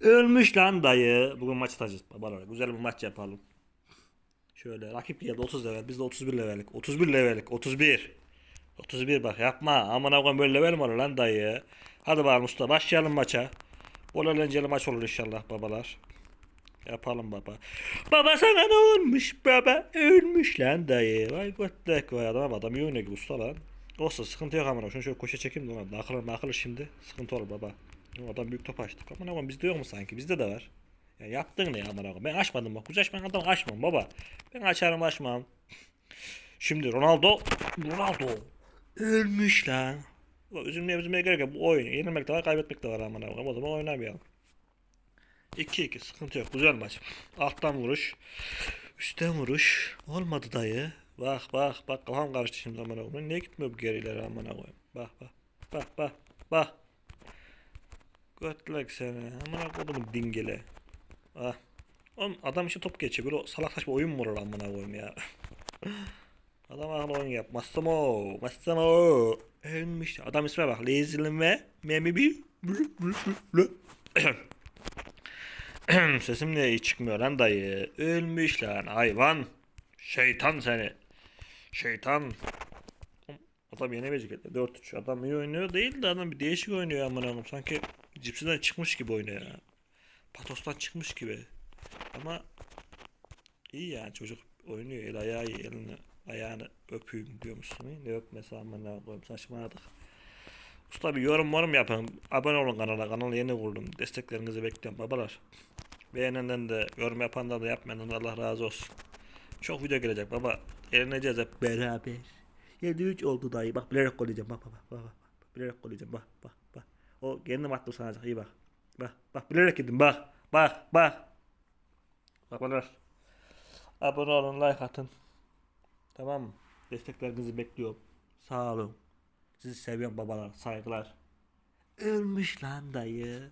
Ölmüş lan dayı. Bugün maç atacağız babalar. Güzel bir maç yapalım. Şöyle rakip geldi 30 level. Biz de 31 levellik. 31 levellik. 31. 31 bak yapma. Aman koyayım böyle level mi lan dayı? Hadi bakalım usta başlayalım maça. Bol eğlenceli maç olur inşallah babalar. Yapalım baba. Baba sana ne olmuş baba? Ölmüş lan dayı. Vay götlek vay adam adam iyi oynuyor ki usta lan. Olsa sıkıntı yok amına. Şunu şöyle koşa çekeyim de ona. Nakılır nakılır şimdi. Sıkıntı olur baba. Adam büyük top açtık. Aman aman bizde yok mu sanki? Bizde de var. Ya yaptın ne ya amına koyayım? Ben açmadım bak. Kucaş ben adam açmam baba. Ben açarım açmam. Şimdi Ronaldo. Ronaldo. Ölmüş lan. Ulan Üzülmeye üzülmeye gerek yok. Bu oyun. Yenilmek de var kaybetmek de var amına koyayım. O zaman oynamayalım. 2-2 sıkıntı yok. Güzel maç. Alttan vuruş. Üstten vuruş. Olmadı dayı. Bak bak bak kafam karıştı şimdi amına koyayım. Niye gitmiyor bu koyayım. Bak bak. Bak bak bak. Götlek seni. Amına kodumun dingile. Ah. Oğlum adam işi top geçiyor. Böyle salak saçma oyun mu olur amına koyayım ya. adam akıllı oyun yap. Massimo. Massimo. Ölmüş. Adam isme bak. Lezilin ve Memi bir. Sesim niye iyi çıkmıyor lan dayı? Ölmüş lan hayvan. Şeytan seni. Şeytan. Adam yenemeyecek. 4-3. Adam iyi oynuyor değil de adam bir değişik oynuyor amına koyayım. Sanki cipsiden çıkmış gibi oynuyor ya. Patostan çıkmış gibi. Ama iyi yani çocuk oynuyor. El ayağı iyi. Elini ayağını öpeyim diyormuşsun. Ne öpmesi amına koyayım saçmaladık. Usta bir yorum yorum yapın. Abone olun kanala. Kanalı yeni kurdum. Desteklerinizi bekliyorum babalar. Beğenenden de yorum yapandan da yapmayandan da Allah razı olsun. Çok video gelecek baba. Eğleneceğiz hep beraber. 7-3 oldu dayı. Bak bilerek koyacağım. Bak bak. bak, bak. Bilerek koyacağım. Bak bak bak. O kendim attım sanacak. İyi bak. Bak bak bilerek yedim. Bak bak bak. Bak babalar. Abone olun like atın. Tamam mı? Desteklerinizi bekliyorum. Sağ olun. Sizi seviyorum babalar. Saygılar. Ölmüş lan dayı.